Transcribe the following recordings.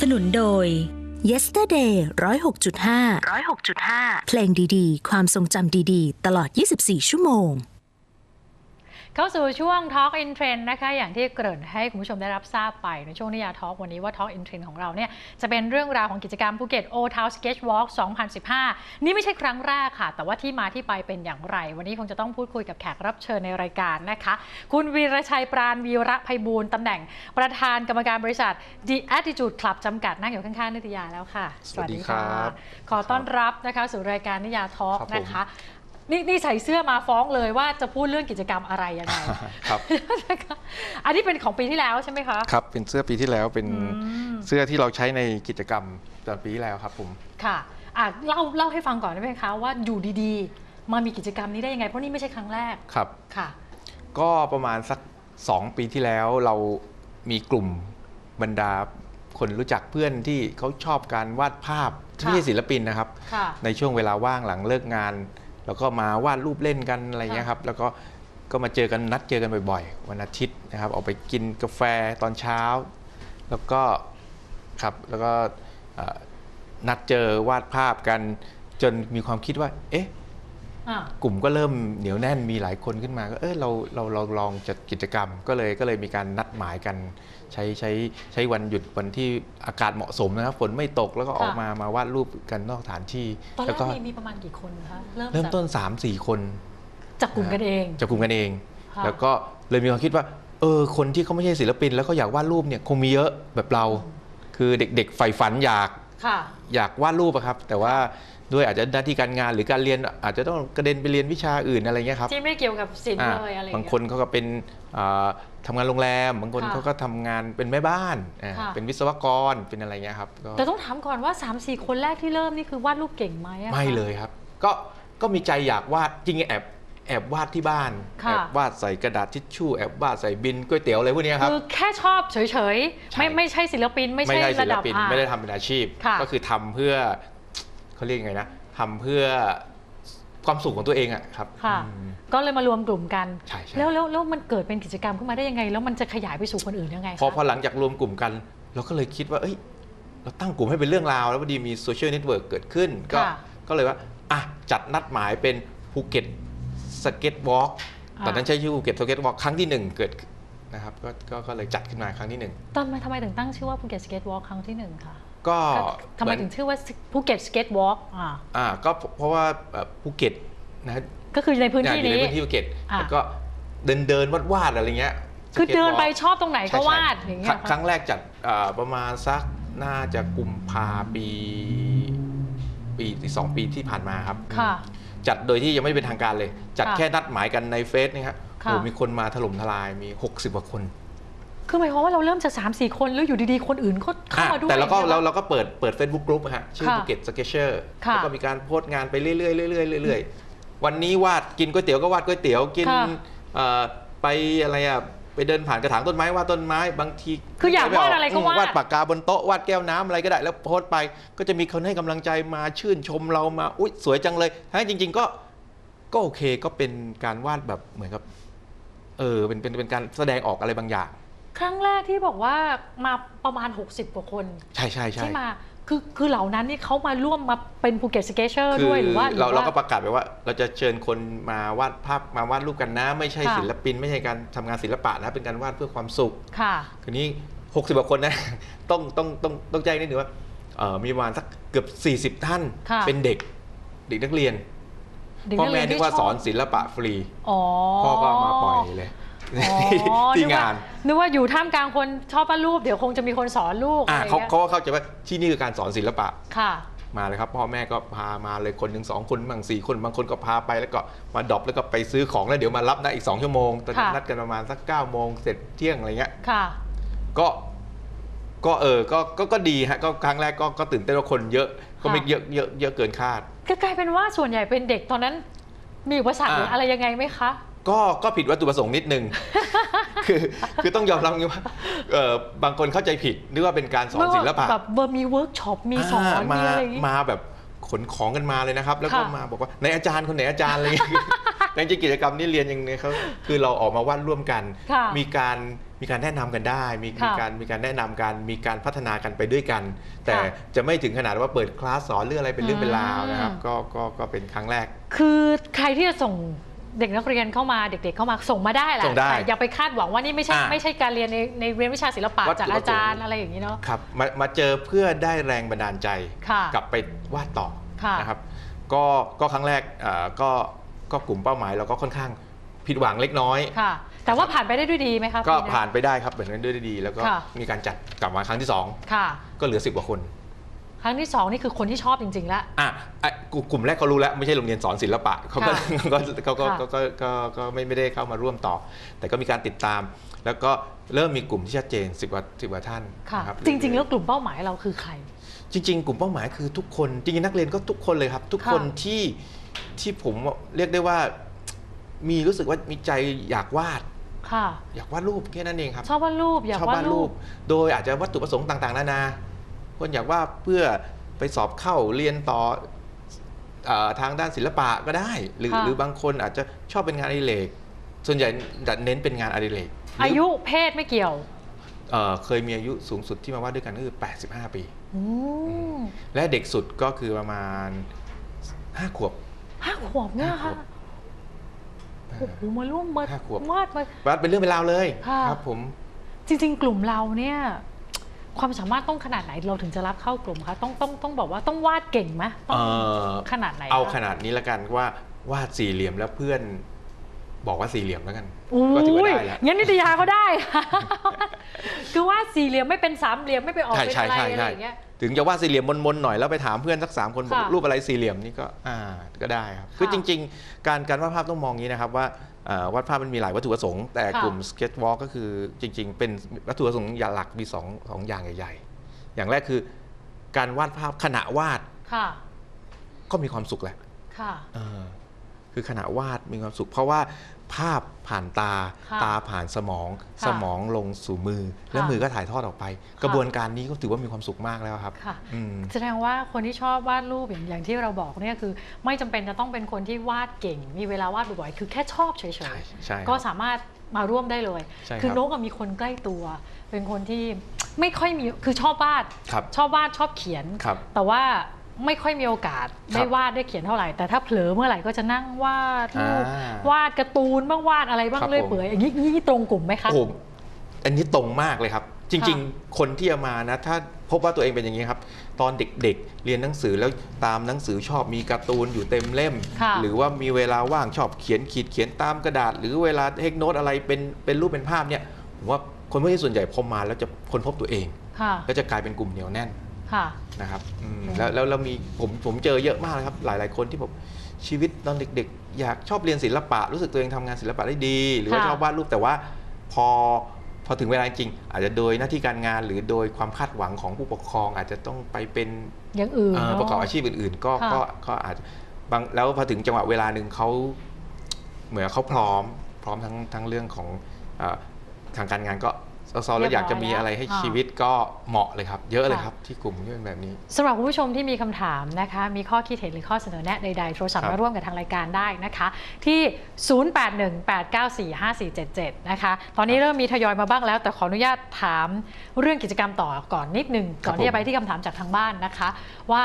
สนับสนุนโดย Yesterday 106.5 106.5 เพลงดีๆ ความทรงจำดีๆ ตลอด 24 ชั่วโมง เข้าสู่ช่วง Talk in Trend นะคะ อย่างที่เกริ่นให้คุณผู้ชมได้รับทราบไปในช่วงนิยา Talk วันนี้ว่า Talk in Trend ของเราเนี่ยจะเป็นเรื่องราวของกิจกรรมภูเก็ต o t o w n Sketch Walk 2015 นี่ไม่ใช่ครั้งแรกค่ะ แต่ว่าที่มาที่ไปเป็นอย่างไร วันนี้คงจะต้องพูดคุยกับแขกรับเชิญในรายการนะคะ คุณวีรชัยปราณวีระภัยบูลย์ตำแหน่งประธานกรรมการบริษัท The Attitude Club จำกัดนั่งอยู่ข้างๆนิตยาแล้วค่ะ สวัสดีครับขอต้อนรับนะคะสู่รายการนิยา Talk ครับผมนะคะ นี่นี่ใส่เสื้อมาฟ้องเลยว่าจะพูดเรื่องกิจกรรมอะไรยังไงครับ อันนี้เป็นของปีที่แล้วใช่ไหมคะ ครับ เป็นเสื้อปีที่แล้วเป็นอืมเสื้อที่เราใช้ในกิจกรรมตอนปีที่แล้วครับผม ค่ะอะเล่าเล่าให้ฟังก่อนได้ไหมคะว่าอยู่ดีๆ มามีกิจกรรมนี้ได้ยังไง เพราะนี่ไม่ใช่ครั้งแรก ครับ ค่ะ ก็ประมาณสัก 2 ปีที่แล้วเรามีกลุ่มบรรดาคนรู้จักเพื่อนที่เขาชอบการวาดภาพที่ไม่ใช่ศิลปินนะครับค่ะในช่วงเวลาว่างหลังเลิกงาน แล้วก็มาวาดรูปเล่นกันอะไรเงี้ยครับ แล้วก็ก็มาเจอกันนัดเจอกันบ่อยๆ วันอาทิตย์นะครับออกไปกินกาแฟตอนเช้า แล้วก็ครับแล้วก็เอ่อนัดเจอวาดภาพกันจนมีความคิดว่า เอ๊ะอะ กลุ่มก็เริ่มเหนียวแน่นมีหลายคนขึ้นมาก็เออเราเราเราลองจัดกิจกรรมก็เลยก็เลยมีการนัดหมายกันใช้ใช้ใช้วันหยุดวันที่อากาศเหมาะสมนะครับฝนไม่ตกแล้วก็ออกมามาวาดรูปกันนอกสถานที่ตอนแรแล้วกก็มีมีประมาณกี่คนคะเริ่มเริ่มจากต้น 3 4 คนจากกลุ่มกันเองจากกลุ่มกันเองค่ะแล้วก็เลยมีความคิดว่าเออคนที่เขาไม่ใช่ศิลปิน แล้วก็อยากวาดรูปเนี่ยคงมีเยอะแบบเรา คือเด็กๆใฝ่ฝันอยากค่ะ อยากวาดรูปอะครับ แต่ว่าด้วยอาจจะหน้าที่การงานหรือการเรียนอาจจะต้องกระเด็นไปเรียนวิชาอื่นอะไรเงี้ยครับที่ไม่เกี่ยวกับศิลป์อ่าเลยอะไรอย่บางเยคนเขาก็เป็นอ่าทำงานโรงแรม บางคนค่ะเขาก็ทำงานเป็นแม่บ้านอ่าค่ะเป็นวิศวกรเป็นอะไรเงี้ยครับก็แต่ต้องถามก่อนว่า 3 4 คนแรกที่เริ่มนี่คือวาดรูปเก่งไหมอะคะไม่เลยครับ ก็ก็มีใจอยากวาดจริงๆแอบ แอบวาดที่บ้าน ค่ะ แอบวาดใส่กระดาษทิชชู่แอบวาดใส่บินก๋วยเตี๋ยวอะไรพวกเนี้ยครับ คือแค่ชอบเฉยๆ ไม่ใช่ ไม่ใช่ศิลปิน ไม่ไม่ใช่ใช่ศิระลดับปินอ่าไม่ได้ทำเป็นอาชีพ ค่ะ ก็คือทำเพื่อเขาเรียกยังไงนะทำเพื่อความสุขของตัวเองอะครับค่ะ อืม ก็เลยมารวมกลุ่มกัน ใช่ใช่ แล้วแล้วแล้วมันเกิดเป็นกิจกรรมขึ้นมาได้ยังไง แล้วมันจะขยายไปสู่คนอื่นยังไงพอคะพอหลังจากรวมกลุ่มกัน เราก็เลยคิดว่า เอ้ย เราตั้งกลุ่มให้เป็นเรื่องราว แล้วพอดีมีโซเชียลเน็ตเวิร์กเกิดขึ้น ก็ค่ะ ก็เลยว่า อะ จัดนัดหมายเป็นภูเก็ต สเก็ตวอล์กอ่าตอนนั้นใช้ชื่อภูเก็ตสเก็ตวอล์กครั้งที่หนึ่งเกิดนะครับก็ก็ก็เลยจัดขึ้นมาครั้งที่หนึ่งตอนมาทำไมถึงตั้งชื่อว่าภูเก็ตสเก็ตวอล์ครั้งที่หนึ่งคะก็ก็ทำไมเหอนถึงชื่อว่าภูเก็ตสเก็ตวอล์กอ่าอ่าก็เพราะว่าเอ่อภูเก็ตนะฮะก็คือในพื้นเนี่ยที่อยู่ในนี้พื้นที่ภูเก็ตอ่าแล้วก็เดินเดินวาดวาดๆอะไรเงี้ยคือเดินไป skateboard ชอบตรงไหนก็ใช่วาดใช่อย่างเงี้คยรั้งครั้งแรกจัดอ่าประมาณสักน่าจะกุมภาปี ปีที่สองปีที่ผ่านมาครับค่ะ จัดโดยที่ยังไม่เป็นทางการเลย จัดค่ะแค่นัดหมายกันในเฟซนี่ครับค่ะ โอ้มีคนมาถล่มทลายมี 60กว่าคนคือหมายความว่าเราเริ่มจาก3 4 คนแล้วอยู่ดีๆ คนอื่นก็เข้ามาด้วยแต่เราก็อย่งเรางี้ยเราก็เปิดเปิด Facebook Group อะฮะชื่อค่ะภูเก็ตสเก t เชอร์ค่ะ แล้วก็มีการโพสต์งานไปเรื่อยๆเรื่อยๆเรื่อยๆวันนี้วาดกินก๋วยเตี๋ยวก็วาดก๋วยเตี๋ยวกินค่ะ เอ่อไปอะไรอะ ไปเดินผ่านกระถางต้นไม้วาดต้นไม้บางทีคืออยากวาดอะไรก็วาด วาดปากกาบนโต๊ะวาดแก้วน้ำอะไรก็ได้ แล้วโพสต์ไปก็จะมีคนให้กำลังใจมาชื่นชมเรามาอุ๊ยสวยจังเลยทั้งจริง ๆ ก็ก็โอเคก็เป็นการวาดแบบเหมือนกับเออเป็นเป็นเป็นการแสดงออกอะไรบางอย่าง ครั้งแรกที่บอกว่ามาประมาณ 60กว่าคน ใช่ใช่ใช่ที่มา คือคือเหล่านั้นนี่เขามาร่วมมาเป็นภูเก็ตสเก็ตเชอร์คืด้วยหรือว่าหเราอเราว่ก็ประกาศไปว่า เราจะเชิญคนมาวาดภาพมาวาดรูปกันนะ ไม่ใช่ค่ะศิลปิน ไม่ใช่การทำงานศิลปะนะเป็นการวาดเพื่อความสุขค่ะคืนนี้60กว่าคนนะต้องต้องต้องต้องแจ้งนิดนึงว่าเอ่อมีประมาณสักเกือบ 40 ท่านค่ะเป็นเด็กเด็กนักเรียนเด็กพ่อนักแม่เรียนนึกที่ว่าชสออบนศิลปะฟรีอ๋อพ่อก็เอามาปล่อยเลยอ๋อ ที่นึกว่งานนึกว่าอยู่ท่ามกลางคนชอบวาดรูปเดี๋ยวคงจะมีคนสอนลูกอ่าอะไรเขางี้ยเขาก็เข้าใจว่าที่นี่คือการสอนศิลปะค่ะมาเลยครับพ่อแม่ก็พามาเลยคนหนึ่งสองคนบางสี่คนบางคนก็พาไปแล้วก็มาดรอปแล้วก็ไปซื้อของแล้วเดี๋ยวมารับนะอีก2ชั่วโมงตอนนั้นค่ะนัดกันประมาณสัก9ก้าโมงเสร็จเที่ยงอะไรเงี้ยค่ะ ก็ก็เออก็ก็ก็ดีฮะก็ครั้งแรกก็ก็ตื่นเต้นว่าคนเยอะก็ไม่ค่ะเยอะเยอะเยอะเกินคาดก็กลายเป็นว่าส่วนใหญ่เป็นเด็กตอนนั้น มีอุปสรรคอ่าหรืออะไรยังไงไหมคะ ก็ก็ผิดวัตถุประสงค์นิดนึง คือคือต้องยอมรับงี้ว่าเออบางคนเข้าใจผิดนึกว่าเป็นการสอนศิลปะแบบเบอร์มีเวิร์กช็อปมีสอนอ่ามามีอะไรอย่างงี้มาแบบขนของกันมาเลยนะครับ แล้วก็ค่ะมาบอกว่าในอาจารย์คนไหนอาจารย์อะไรอย่างเงี้ยแต่จริงๆกิจกรรมนี้เรียนอย่างนี้เขาคือเราออกมาวาดร่วมกันค่ะมีการมีการแนะนำกันได้ มีค่ะมีการมีการแนะนำกัน มีการพัฒนากันไปด้วยกัน แต่ค่ะจะไม่ถึงขนาดว่าเปิดคลาสสอนเรื่องอะไรเป็นเรื่องเป็นราวนะครับอืมก็ก็ก็เป็นครั้งแรก คือใครที่จะส่ง เด็กนักเรียนเข้ามาเด็กๆเข้ามาส่งมาได้แหละส่งได้แต่อย่าไปคาดหวังว่านี่ไม่ใช่อ่าไม่ใช่การเรียนในในเรียนวิชาศิลปะวัตถุจากประสงค์อาจารย์อะไรอย่างนี้เนาะ ครับมามาเจอเพื่อได้แรงบันดาลใจค่ะกลับไปวาดต่อค่ะนะครับก็ก็ครั้งแรกอ่าก็ก็กลุ่มเป้าหมายเราก็ค่อนข้างผิดหวังเล็กน้อย ค่ะ แต่ว่าผ่านไปได้ด้วยดีไหมคะก็ปี ผ่านไปได้ครับเหมือนกันด้วยดี แล้วก็ค่ะ มีมีการจัดกลับมาครั้งที่ ค่ะ 2 ก็เหลือ 10กว่าคน ครั้งที่สองนี่คือคนที่ชอบจริงๆแล้วอะไอ้กลุ่มกลุ่มแรกเขารู้แล้วไม่ใช่โรงเรียนสอนศิลปะเขาก็ค่ะก็เขาก็ค่ะก็ก็ก็ก็ไม่ไม่ได้เข้ามาร่วมต่อ แต่ก็มีการติดตาม แล้วก็เริ่มมีกลุ่มที่ชัดเจนสิบกว่าสิบกว่าท่านค่ะนะครับจริง ๆ แล้วกลุ่มเป้าหมายเราคือใคร จริง ๆ กลุ่มเป้าหมายคือทุกคนจริงๆนักเรียนก็ทุกคนเลยครับ ทุกคนค่ะที่ที่ผมเรียกได้ว่า มีรู้สึกว่ามีใจอยากวาดค่ะอยากวาดรูปแค่นั้นเองครับชอบวาดรูปอยากชอบวาดวาดรูรูปปโดยอาจจะวัตถุประสงค์ต่าง ๆ นานา คนอยากว่าดเพื่อไปสอบเข้าเรียนต่อเออทางด้านศิลปะก็ได้ หรือค่ะหรือบางคนอาจจะชอบเป็นงานอดิเรกส่วนใหญ่จะเน้นเป็นงานอดิเรกหรือายุเพศไม่เกี่ยวเอ่อเคยมีอายุสูงสุดที่มาวาดด้วยกันก็คือ 85 ปีอืมและเด็กสุดก็คือประมาณ 5 ขวบห้าขวบเนี่ยค่ะห้าขวบโอ้โหมาร่วมมาห้าขวบวาดมาวาดเป็นเรื่องเป็นราวเลยค่ะครับผม จริง ๆ กลุ่มเราเนี่ย ความสามารถต้องขนาดไหนเราถึงจะรับเข้ากลุ่มคะต้องต้องต้องบอกว่าต้องวาดเก่งไหมต้องเอ่อขนาดไหนเอาคะขนาดนี้ละกันว่าวาดสี่เหลี่ยมแล้วเพื่อน บอกว่าสี่เหลี่ยมแล้วกันอุ้ก็ถือว่าได้ยแล้ว งั้นนิตยาก็ได้ คือวาดสี่เหลี่ยมไม่เป็นสามเหลี่ยมไม่ไปออกใช่เป็นใช่อะไรใช่อะไรใช่อย่างเงี้ย ถึงจะวาดสี่เหลี่ยมมนๆหน่อยแล้วไปถามเพื่อนสักสามคนบอกค่ะรูปอะไรสี่เหลี่ยมนี่ก็อ่าก็ได้ครับ คือค่ะจริง ๆ การการวาดภาพต้องมองอย่างนี้นะครับว่าเอ่อ วาดภาพมันมีหลายวัตถุประสงค์แต่ค่ะกลุ่ม sketch walk ก็คือจริง ๆ เป็นวัตถุประสงค์อย่างหลักมีสองสองอย่างใหญ่ ๆ อย่างแรกคือการวาดภาพขณะวาดค่ะก็มีความสุขแหละค่ะเออคือขณะวาดมีความสุข เพราะว่า ภาพผ่านตาค่ะตาผ่านสมองค่ะสมองลงสู่มือ แล้วค่ะมือก็ถ่ายทอดออกไป กระบวนการนี้ก็ถือว่ามีความสุขมากแล้วครับค่ะอืมแสดงว่าคนที่ชอบวาดรูปอย่างอย่างที่เราบอกเนี่ยคือ ไม่จำเป็นจะต้องเป็นคนที่วาดเก่ง มีเวลาวาดบ่อยๆคือแค่ชอบเฉยใช่ใช่ๆก็สามารถมาร่วมได้เลยใช่ครับคือโน้กอะมีคนใกล้ตัว เป็นคนที่ไม่ค่อยมีคือชอบวาดครับชอบวาดชอบเขียนครับแต่ว่า ไม่ค่อยมีโอกาสได้วาดได้เขียนเท่าไหร่ แต่ถ้าเผลอเมื่อไหร่ก็จะนั่งวาดรูปอ่าวาดการ์ตูนบ้างวาดอะไรบ้างครับเรื่อยผม เปื่อยอย่างนี้นี่ตรงกลุ่มไหมคะ โอ้โหอันนี้ตรงมากเลยครับ จริง ๆ คนที่เอามานะ ถ้าพบว่าตัวเองเป็นอย่างนี้ครับ ตอนเด็กๆ เรียนหนังสือแล้วตามหนังสือชอบมีการ์ตูนอยู่เต็มเล่ม ค่ะหรือว่ามีเวลาว่างชอบเขียนขีดเขียนตามกระดาษ หรือเวลาเทคโนตอะไรเป็นเป็นรูปเป็นภาพเนี่ยผมว่าคนพวกนี้ส่วนใหญ่พอมาแล้วจะค้นพบตัวเอง ค่ะ ก็จะกลายเป็นกลุ่มเหนียวแน่น ค่ะ นะครับอืมอืมแล้วแล้วเรามีผมผมเจอเยอะมากเลยครับ หลายๆคนที่ผมชีวิตตอนเด็กๆ อยากชอบเรียนศิลปะ รู้สึกตัวเองทำงานศิลปะได้ดี หรือว่าค่ะ ชอบวาดรูปแต่ว่าพอพอถึงเวลาจริง อาจจะโดยหน้าที่การงาน หรือโดยความคาดหวังของผู้ปกครอง อาจจะต้องไปเป็น อย่างอื่นเอ่อเน ประกอบอาชีพอื่นๆก็ค่ะก็ก็อาจจะบางแล้วพอถึงจังหวะเวลาหนึ่งเขาเหมือนเขาพร้อม พร้อมทั้งทั้งเรื่องของเออทางการงานก็ ซอๆแล้วอยากจะมีอะไรให้ชีวิตก็เหมาะเลยครับ เยอะเลยครับที่กลุ่มที่เป็นแบบนี้สำหรับคุณผู้ชมที่มีคำถามนะคะ มีข้อคิดเห็นหรือข้อเสนอแนะใดๆโทรศัพท์ครับมาร่วมกับทางรายการได้นะคะ ที่ 0818945477 นะคะ ตอนนี้เริ่มมีทยอยมาบ้างแล้ว แต่ขออนุญาตถามเรื่องกิจกรรมต่อก่อนนิดนึงก่อนที่จะไปที่คำถามจากทางบ้านนะคะ ว่า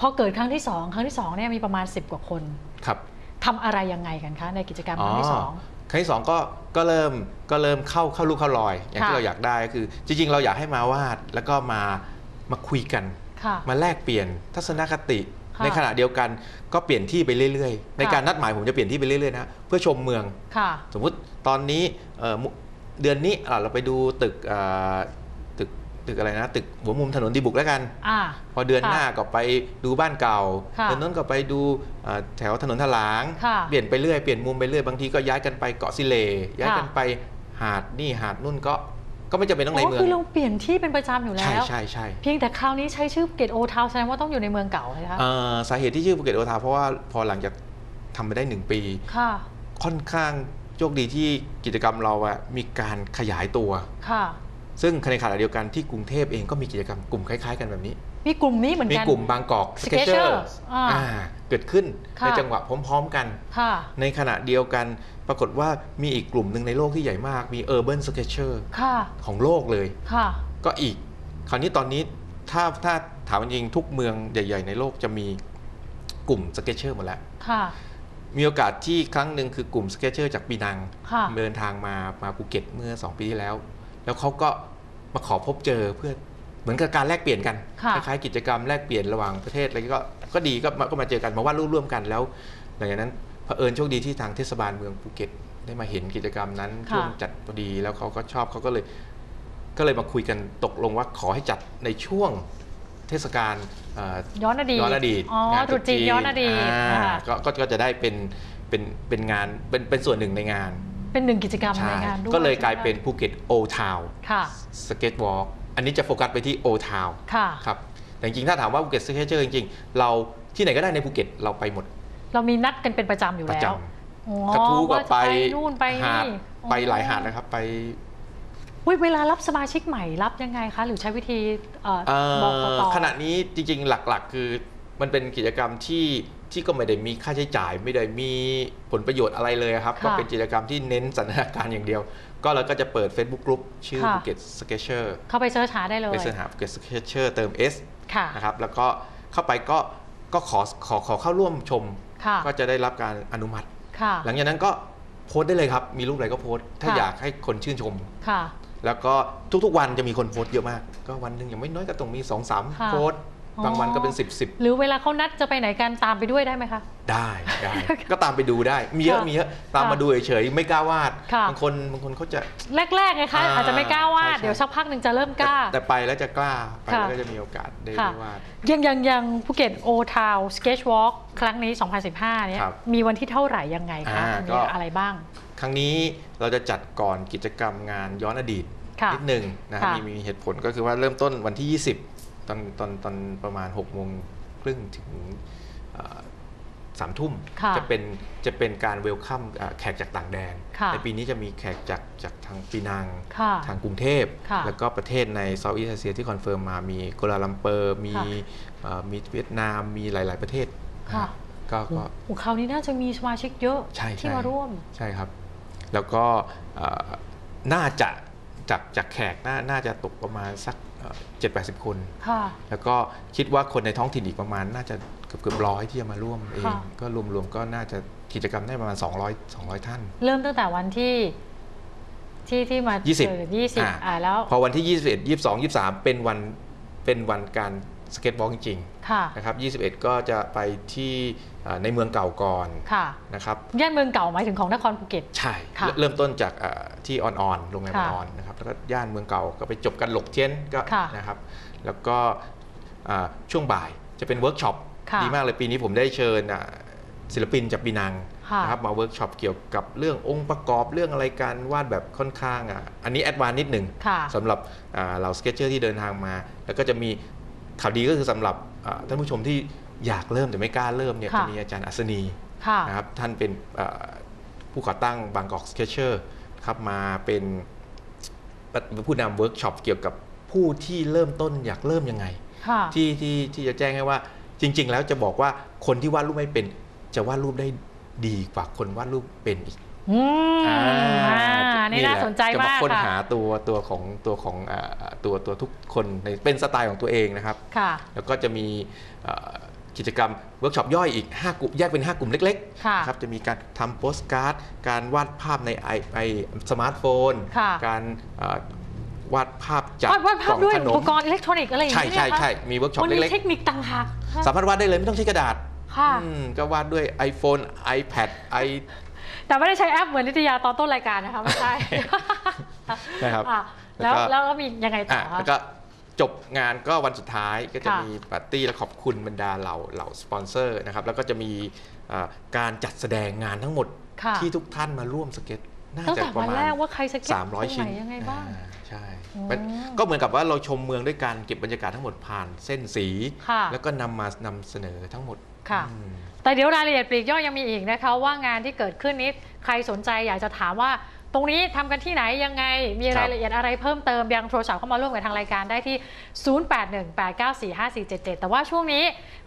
พอเกิดครั้งที่ 2 ครั้งที่2เนี่ยมีประมาณ 10 กว่าคนครับทำอะไรยังไงกันคะในกิจกรรมครั้งที่สอง ครั้งที่สองก็ก็เริ่มก็เริ่มเข้าเข้าลูกเข้ารอย อย่างที่ค่ะเราอยากได้ก็คือ จริง ๆ เราอยากให้มาวาดแล้วก็มามาคุยกันค่ะมาแลกเปลี่ยนทัศนคติค่ะในขณะเดียวกันก็เปลี่ยนที่ไปเรื่อยๆ ในค่ะการนัดหมายผมจะเปลี่ยนที่ไปเรื่อยๆนะเพื่อชมเมืองค่ะสมมุติตอนนี้เอ่อมุเดือนนี้อะเราไปดูตึกเอ่อ ตึกตึกอะไรนะ ตึกหัวมุมถนนดีบุกแล้วกันอ่าพอเดือนค่ะหน้าก็ไปดูบ้านเก่าค่ะเดือนนั้นก็ไปดูเอ่อแถวถนนถลางค่ะเปลี่ยนไปเรื่อยเปลี่ยนมุมไปเรื่อยบางทีก็ย้ายกันไปเกาะสิเลย้ายค่ะกันไปหาดนี่หาดนู่นก็ก็ไม่จำเป็นต้องในอ๋อเมืองคือเราเปลี่ยนที่เป็นประจำอยู่แล้ใช่วใช่ใช่เพียงแต่คราวนี้ใช้ชื่อเกตโอทาวแสดงว่าต้องอยู่ในเมืองเก่าเลยคะเอ่อสาเหตุที่ชื่อภูเก็ตโอทาวเพราะว่าพอหลังจากทำไปได้หนึ่งปีค่ะค่อนข้างโชคดีที่กิจกรรมเราอะมีการขยายตัวค่ะ ซึ่งในขณะเดียวกันที่กรุงเทพเองก็มีกิจกรรมกลุ่มคล้าย ๆ กันแบบนี้ มีกลุ่มนี้เหมือนมีกันกลุ่มบางกอกสเก็ตเชอ Skechers ร์อ่าเกิดขึ้นค่ะในจังหวะพร้อม ๆ กันค่ะในขณะเดียวกันปรากฏว่ามีอีกกลุ่มหนึ่งในโลกที่ใหญ่มาก มี Urban Sketcher ค่ะของโลกเลยค่ะก็อีก คราวนี้ตอนนี้ถ้าถ้าถามจริงๆทุกเมืองใหญ่ ๆ ในโลกจะมีกลุ่มสเก็ตเชอร์หมดแล้วค่ะมีโอกาสที่ครั้งหนึ่งคือกลุ่มสเก็ตเชอร์จากปีนังค่ะเดินทางมามาภูเก็ตเมื่อ 2 ปีที่แล้ว แล้วเขาก็มาขอพบเจอเพื่อเหมือนกับการแลกเปลี่ยนกันค่ะคล้ายๆกิจกรรมแลกเปลี่ยนระหว่างประเทศอะไรก็ก็ดีก็มาก็มาเจอกันมาวาดรูปร่วมกันแล้วหลังจากนั้นเผอิญโชคดีที่ทางเทศบาลเมืองภูเก็ตได้มาเห็นกิจกรรมนั้นค่ะช่วงจัดพอดีแล้วเขาก็ชอบเขาก็เลย ก็เลยมาคุยกันตกลงว่าขอให้จัดในช่วงเทศกาลเอ่อย้อนอดีตย้อนอดีตอ๋องานตรุษจีนย้อนอดีตอ่าค่ะก็ก็ก็จะได้เป็นเป็นเป็นงานเป็นเป็นส่วนหนึ่งในงาน เป็นหนึ่งกิจกรรมในใช่งานด้วยก็เลยกลายเป็นภูเก็ตโอทาวค่ะสเก็ตวอล์กอันนี้จะโฟกัสไปที่โอทาวค่ะครับแต่จริงๆถ้าถามว่าภูเก็ตสเก็ตเจอร์จริงๆ เราที่ไหนก็ได้ในภูเก็ตเราไปหมด เรามีนัดกันเป็นประจำอยู่ประแล้วจอ๋อำกระทู้ก็ว่าจะไปนู่นไปหาดนี่ไปหลายหาดนะครับไปอุ๊ยเวลารับสมาชิกใหม่รับยังไงคะ หรือใช้วิธีเอ่อเอ่อบอกต่อขณะนี้จริงๆหลักๆ คือมันเป็นกิจกรรมที่ ที่ก็ไม่ได้มีค่าใช้จ่ายไม่ได้มีผลประโยชน์อะไรเลยครับค่ะก็เป็นกิจกรรมที่เน้นสันทนาการอย่างเดียว ก็เราก็จะเปิด Facebook Group ชื่อค่ะภูเก็ตสเก็ตเชอร์เข้าไปเสิร์ชหาได้เลยไปเสิร์ชหาภูเก็ตสเก็ตเชอร์เติม S ค่ะนะครับแล้วก็เข้าไปก็ก็ขอขอขอเข้าร่วมชมค่ะก็จะได้รับการอนุมัติค่ะหลังจากนั้นก็โพสต์ได้เลยครับ มีรูปอะไรก็โพสต์ถ้าค่ะอยากให้คนชื่นชมค่ะแล้วก็ทุกๆวันจะมีคนโพสต์เยอะมาก ก็วันหนึ่งอย่างไม่น้อยก็ต้องมี2อสามค่ะโพสต์อ๋อ บางวันก็เป็น 10บสหรือเวลาเขานัดจะไปไหนกันตามไปด้วยได้ไหมคะ ได้ได้ ก็ตามไปดูได้ มีเยอะค่ะมีเยอะตามมาดูเฉยๆไม่กล้าวาดค่ะ บางคนบางคนเขาจะ แรกๆไงคะอ่าอาจจะไม่กล้าวาดใช่ใช่ เดี๋ยวสักพักหนึ่งจะเริ่มกแต่ล้าแต่ไปแล้วจะกล้าไปค่ะ แล้วก็จะมีโอกาสได้ค่ะได้วาดยังยังยังภูเก็ตโอทาวสเก t วอล์กครั้งนี้ 2015 เนี่ยครับมีวันที่เท่าไหร่ยังไงคะอ่ามีก็อะไรบ้าง ครั้งนี้เราจะจัดก่อนกิจกรรมงานย้อนอดีตค่ะนิดหนึ่งนะครับค่ะมีมีเหตุผลก็คือว่าเริ่มต้นวันที่ 20 ตอนตอนตอนประมาณ6โมงครึ่งถึงสามทุ่มค่ะจะเป็นจะเป็นการเวลคัมแขกจากต่างแดนค่ะในปีนี้จะมีแขกจากจากทางปีนังค่ะทางกรุงเทพค่ะแล้วก็ประเทศในเซาท์อีสเอเชียที่คอนเฟิร์มมามีกัวลาลัมเปอร์ มีค่ะเอ่อมีเวียดนามมีหลาย ๆ ประเทศค่ะก็ก็โอ้คราวนี้น่าจะมีสมาชิกเยอะใช่ที่ใช่มาร่วมใช่ครับ แล้วก็เอ่อน่าจะจากจากแขกน่าน่าจะตกประมาณสัก เจ็ดแปดสิบคน ค่ะ แล้วก็คิดว่าคนในท้องถิ่นอีกประมาณน่าจะเกือบเกือบร้อยที่จะมาร่วมเอง ค่ะ ก็รวมๆก็น่าจะกิจกรรมได้ประมาณ 200 200 ท่าน เริ่มตั้งแต่วันที่ที่ที่มายี่สิบเจอยี่สิบอ่า อ่าแล้ว พอวันที่ 21 22 23 เป็นวันเป็นวันการ สเก็ตบอล์กจริงค่ะๆนะครับ 21 ก็จะไปที่เอ่อในเมืองเก่าก่อนค่ะนะครับย่านเมืองเก่าหมายถึงของนครภูเก็ต ใช่ค่ะเริ่มต้นจากเอ่อที่ออนออนโรงแรมอค่ะอนออนนะครับ แล้วก็ย่านเมืองเก่าก็ไปจบกันหลกเทียนก็ค่ะนะครับ แล้วก็อ่าช่วงบ่ายจะเป็นเวิร์กช็อปค่ะดีมากเลยปีนี้ผมได้เชิญอ่าศิลปินจากปีนังค่ะนะครับมาเวิร์กช็อปเกี่ยวกับเรื่ององค์ประกอบเรื่องอะไรการวาดแบบค่อนข้างอะอันนี้แอดวานนิดหนึ่งค่ะสำหรับอ่าเหล่าสเก็ตเชอร์ที่เดินทางมา แล้วก็จะมี ข่าวดีก็คือสำหรับอ่าท่านผู้ชมที่อยากเริ่มแต่ไม่กล้าเริ่มเนี่ยค่ะจะมีอาจารย์อัศนีค่ะนะครับท่านเป็นเอ่อผู้ก่อตั้งบางกอกสเก็ตเชอร์ครับมาเป็นผู้นำเวิร์กช็อปเกี่ยวกับผู้ที่เริ่มต้นอยากเริ่มยังไงค่ะที่ที่ที่จะแจ้งให้ว่าจริง ๆ แล้วจะบอกว่าคนที่วาดรูปไม่เป็น จะวาดรูปได้ดีกว่าคนวาดรูปเป็นอีก อืมอ่าอ่านี่น่าแหละสนใจจะมากค้นค่ะหาตัวตัวของตัวของอ่าตัวตัวทุกคนในเป็นสไตล์ของตัวเองนะครับค่ะแล้วก็จะมีเอ่อกิจกรรมเวิร์กช็อปย่อยอีก 5 กลุ่มแยกเป็น 5 กลุ่มเล็กค่ะๆนะครับจะมีการทำโปสการ์ด การวาดภาพในไอไอสมาร์ทโฟนค่ะการเอ่อวาดภาพจากวาดวาดภาพกล่องด้วยขนอุปมกรณ์อิเล็กทรอนิกส์อะไรอย่างใช่นี้ใช่เนี่ยคะใช่มีเวิร์กช็อปมันมีเล็กเทคนิคต่างหากๆสามารถวาดได้เลยไม่ต้องใช้กระดาษค่ะอืมก็วาดด้วย iPhone iPad i แต่ไม่ได้ใช้แอปเหมือนนิตยาตอนต้นรายการนะคะไม่ใช่นะครับอะแล้วแล้วก็แล้วก็มียังไงต่อะอคะแล้วก็จบงานก็วันสุดท้ายก็จะค่ะมีปาร์ตี้และขอบคุณบรรดาเหล่าเหล่าสปอนเซอร์นะครับแล้วก็จะมีอ่าการจัดแสดงงานทั้งหมดค่ะที่ทุกท่านมาร่วมสเก็ตน่าตั้งจะแต่ประวันมาณแรกว่าใครสเก็ตตรง300ชิ้นไหนยังไงบ้างอ่ใช่อืมเป็นก็เหมือนกับว่าเราชมเมืองด้วยการเก็บบรรยากาศทั้งหมดผ่านเส้นสีค่ะแล้วก็นำมานำเสนอทั้งหมดค่ะอืม แต่เดี๋ยวรายละเอียดปลีกย่อยยังมีอีกนะคะว่างานที่เกิดขึ้นนี้ใครสนใจอยากจะถามว่าตรงนี้ทำกันที่ไหนยังไงมีครับรายละเอียดอะไรเพิ่มเติมยังโทรศัพท์เข้ามาร่วมกับทางรายการได้ที่ 0818945477 แต่ว่าช่วงนี้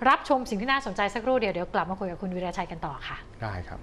รับชมสิ่งที่น่าสนใจสักครู่เดียวเดี๋ยวกลับมาคุยกับคุณวีระชัยกันต่อค่ะ ได้ครับ